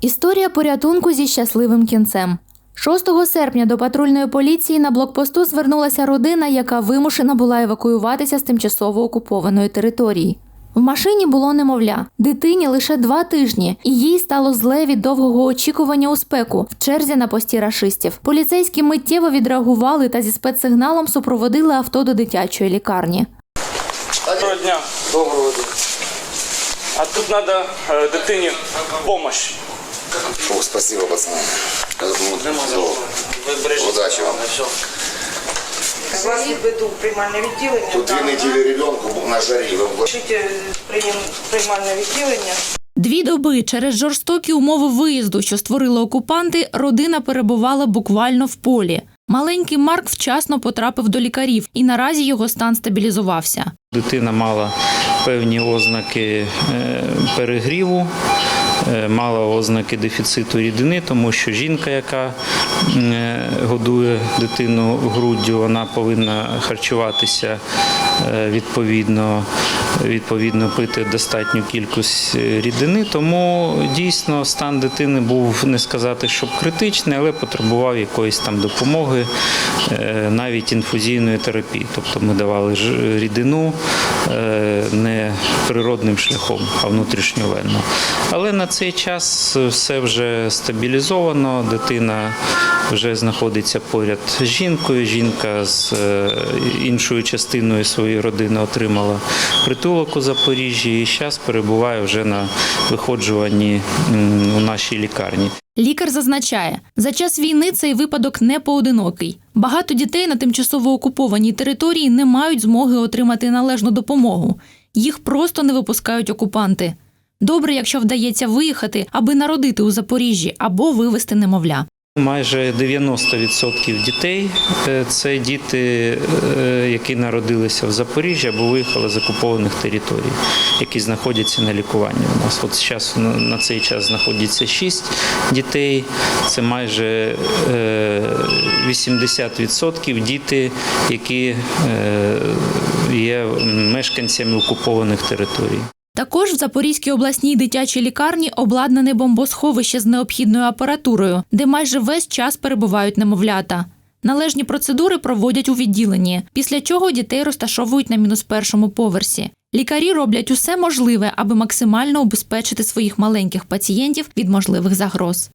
Історія порятунку зі щасливим кінцем. 6 серпня до патрульної поліції на блокпосту звернулася родина, яка вимушена була евакуюватися з тимчасово окупованої території. В машині було немовля, дитині лише два тижні, і їй стало зле від довгого очікування у спеку в черзі на пості рашистів. Поліцейські миттєво відреагували та зі спецсигналом супроводили авто до дитячої лікарні. Доброго дня. Доброго дня. А тут треба дитині допомога. Фу, спасибо, пацаны. Удачи вам. Вас відведу в приймальне відділення. Тут две там, недели ребенку був на жарі. Прийм- приймальне відділення. Дві доби через жорстокі умови виїзду, що створили окупанти, родина перебувала буквально в полі. Маленький Марк вчасно потрапив до лікарів, і наразі його стан стабілізувався. Дитина мала певні ознаки е, перегріву, е, мала ознаки дефіциту рідини, тому що жінка, яка е, годує дитину груддю, вона повинна харчуватися е, відповідно, відповідно пити достатню кількість е, рідини. Тому дійсно стан дитини був не сказати, щоб критичний, але потребував якоїсь там допомоги, е, навіть інфузійної терапії. Тобто ми давали рідину е, не природним шляхом, а внутрішньовенно. Але на цей час все вже стабілізовано, дитина вже знаходиться поряд з жінкою. Жінка з е, іншою частиною своєї родини отримала притулок у Запоріжжі і зараз перебуває вже на виходжуванні у нашій лікарні. Лікар зазначає, за час війни цей випадок не поодинокий. Багато дітей на тимчасово окупованій території не мають змоги отримати належну допомогу. Їх просто не випускають окупанти. Добре, якщо вдається виїхати, аби народити у Запоріжжі або вивезти немовля. Майже 90% дітей е, це діти, е, які народилися в Запоріжжі або виїхали з окупованих територій, які знаходяться на лікуванні. У нас от зараз на- цей час знаходиться 6 дітей. Це майже е, 80% діти, які е, є мешканцями окупованих територій. Також в Запорізькій обласній дитячій лікарні обладнане бомбосховище з необхідною апаратурою, де майже весь час перебувають немовлята. Належні процедури проводять у відділенні, після чого дітей розташовують на мінус першому поверсі. Лікарі роблять усе можливе, аби максимально убезпечити своїх маленьких пацієнтів від можливих загроз.